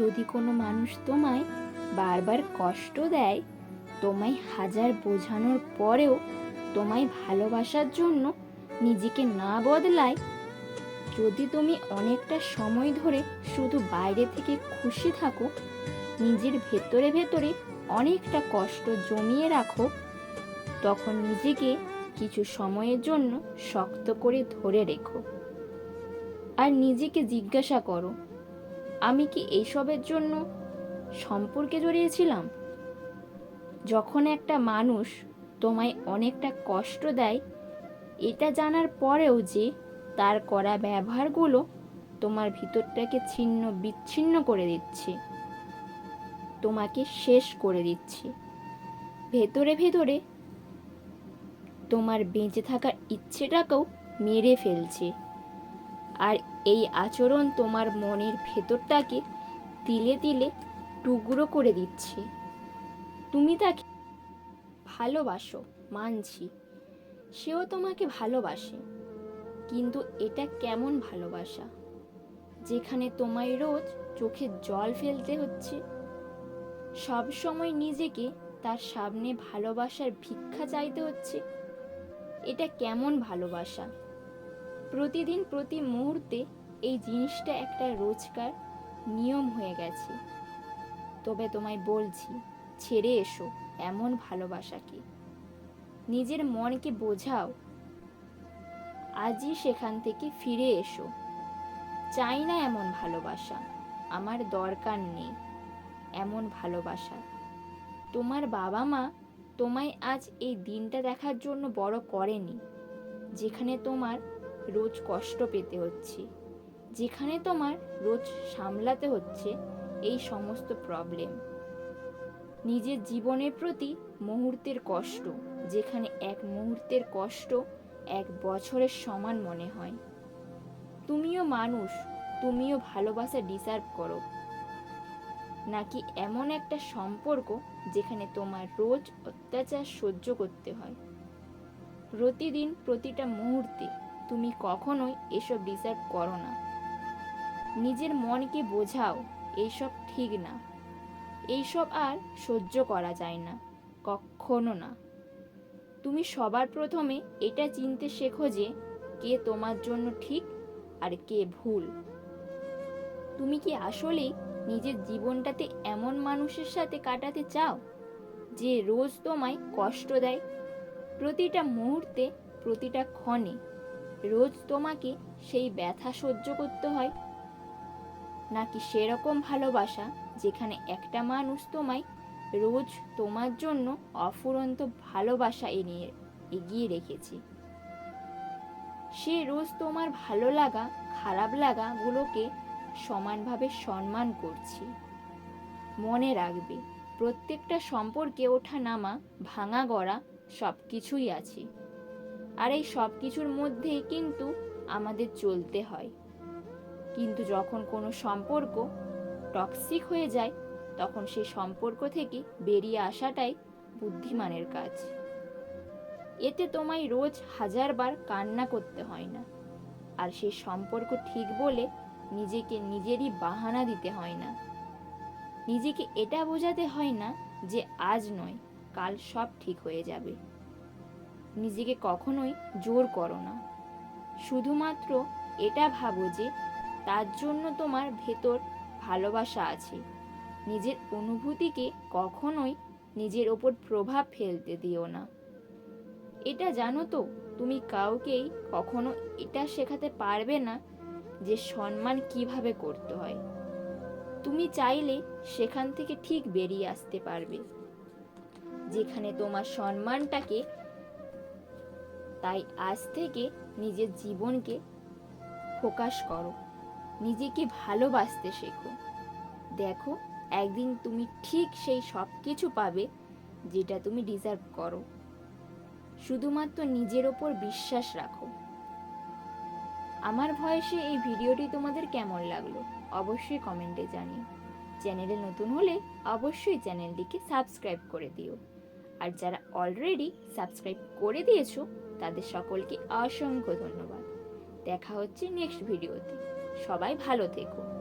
যদি কোনো মানুষ তোমায় বারবার কষ্ট দেয়, তোমায় হাজার বোঝানোর পরেও তোমায় ভালোবাসার জন্য নিজেকে না বদলায়, যদি তুমি অনেকটা সময় ধরে শুধু বাইরে থেকে খুশি থাকো, নিজের ভেতরে ভেতরে অনেকটা কষ্ট জমিয়ে রাখো, তখন নিজেকে কিছু সময়ের জন্য শক্ত করে ধরে রেখো। আর নিজেকে জিজ্ঞাসা করো আমি কি এইসবের জন্য সম্পর্কে জড়িয়েছিলাম? যখন একটা মানুষ তোমায় অনেকটা কষ্ট দেয়, এটা জানার পরেও যে তার করা ব্যবহারগুলো তোমার ভিতরটাকে ছিন্ন বিচ্ছিন্ন করে দিচ্ছে। তোমাকে শেষ করে দিচ্ছে। ভেতরে ভেতরে তোমার বেঁচে থাকার ইচ্ছেটাকেও মেরে ফেলছে। আর এই আচরণ তোমার মনের ভেতরটাকে তিলে তিলে টুকরো করে দিচ্ছে। তুমি তাকে ভালোবাসো, মানছি। সেও তোমাকে ভালোবাসে। কিন্তু এটা কেমন ভালোবাসা? যেখানে তোমায় রোজ চোখে জল ফেলতে হচ্ছে। সব সময় নিজেকে তার সামনে ভালোবাসার ভিক্ষা চাইতে হচ্ছে। এটা কেমন ভালোবাসা? প্রতিদিন প্রতি মুহূর্তে এই জিনিসটা একটা রোজকার নিয়ম হয়ে গেছে। তবে তোমায় বলছি, ছেড়ে এসো, এমন ভালোবাসাকে নিজের মনকে বোঝাও। আজই সেখান থেকে ফিরে এসো। চাই না এমন ভালোবাসা, আমার দরকার নেই এমন ভালোবাসা। তোমার বাবা মা তোমায় আজ এই দিনটা দেখার জন্য বড় করেনি, যেখানে তোমার রোজ কষ্ট পেতে হচ্ছে। যেখানে তোমার রোজ সামলাতে হচ্ছে এই সমস্ত প্রবলেম নিজের জীবনের প্রতি মুহূর্তের কষ্ট, যেখানে এক মুহূর্তের কষ্ট এক বছরের সমান মনে হয়। তুমিও মানুষ, তুমিও ভালোবাসা ডিসার্ভ করো। নাকি এমন একটা সম্পর্ক যেখানে তোমার রোজ অত্যাচার সহ্য করতে হয়? প্রতিদিন প্রতিটা মুহূর্তে তুমি কখনোই এসব ডিসার্ভ করো না। নিজের মনকে বোঝাও এইসব ঠিক না। এইসব আর সহ্য করা যায় না, কখনো না। তুমি সবার প্রথমে এটা চিনতে শেখো যে কে তোমার জন্য ঠিক আর কে ভুল। তুমি কি আসলেই নিজের জীবনটাতে এমন মানুষের সাথে কাটাতে চাও, যে রোজ তোমায় কষ্ট দেয়? প্রতিটা মুহূর্তে, প্রতিটা ক্ষণে। রোজ তোমাকে সেই ব্যথা সহ্য করতে হয়? নাকি সেরকম ভালোবাসা যেখানে একটা মানুষ তোমায় রোজ তোমার জন্য অফুরন্ত ভালোবাসা এনে, এগিয়ে রেখেছে? সে রোজ তোমার ভালো লাগা, খারাপ লাগাগুলোকে সমানভাবে সম্মান করছে। মনে রাখবে, প্রত্যেকটা সম্পর্কে ওঠা নামা ভাঙা গড়া সব কিছুই আছে। আর এই সব কিছুর মধ্যেই কিন্তু আমাদের চলতে হয়। কিন্তু যখন কোনো সম্পর্ক টক্সিক হয়ে যায়, তখন সেই সম্পর্ক থেকে বেরিয়ে আসাটাই বুদ্ধিমানের কাজ। এতে তোমায় রোজ হাজারবার কান্না করতে হয় না। আর সেই সম্পর্ক ঠিক বলে নিজেকে নিজেরই বাহানা দিতে হয় না। নিজেকে এটা বোঝাতে হয় না যে আজ নয়, কাল সব ঠিক হয়ে যাবে। নিজেকে কখনোই জোর করো না। শুধুমাত্র এটা ভাবো যে তার জন্য তোমার ভেতর ভালোবাসা আছে। নিজের অনুভূতিকে কখনোই নিজের ওপর প্রভাব ফেলতে দিও না। এটা জানো তো, তুমি কাউকেই কখনো এটা শেখাতে পারবে না যে সম্মান কীভাবে করতে হয়। তুমি চাইলে সেখান থেকে ঠিক বেরিয়ে আসতে পারবে। যেখানে তোমার সম্মানটাকে তাই আজ থেকে নিজের জীবনকে ফোকাস করো। নিজেকে ভালোবাসতে শেখো। দেখো, একদিন তুমি ঠিক সেই সব কিছু পাবে যেটা তুমি ডিজার্ভ করো। শুধুমাত্র নিজের ওপর বিশ্বাস রাখো। আমার ভয়েসে এই ভিডিওটি তোমাদের কেমন লাগল অবশ্যই কমেন্টে জানিও। চ্যানেলে নতুন হলে অবশ্যই চ্যানেলটিকে সাবস্ক্রাইব করে দিও। আর যারা অলরেডি সাবস্ক্রাইব করে দিয়েছ, তাদের সকলকে অসংখ্য ধন্যবাদ। দেখা হচ্ছে নেক্সট ভিডিওতে সবাই ভালো থেকো।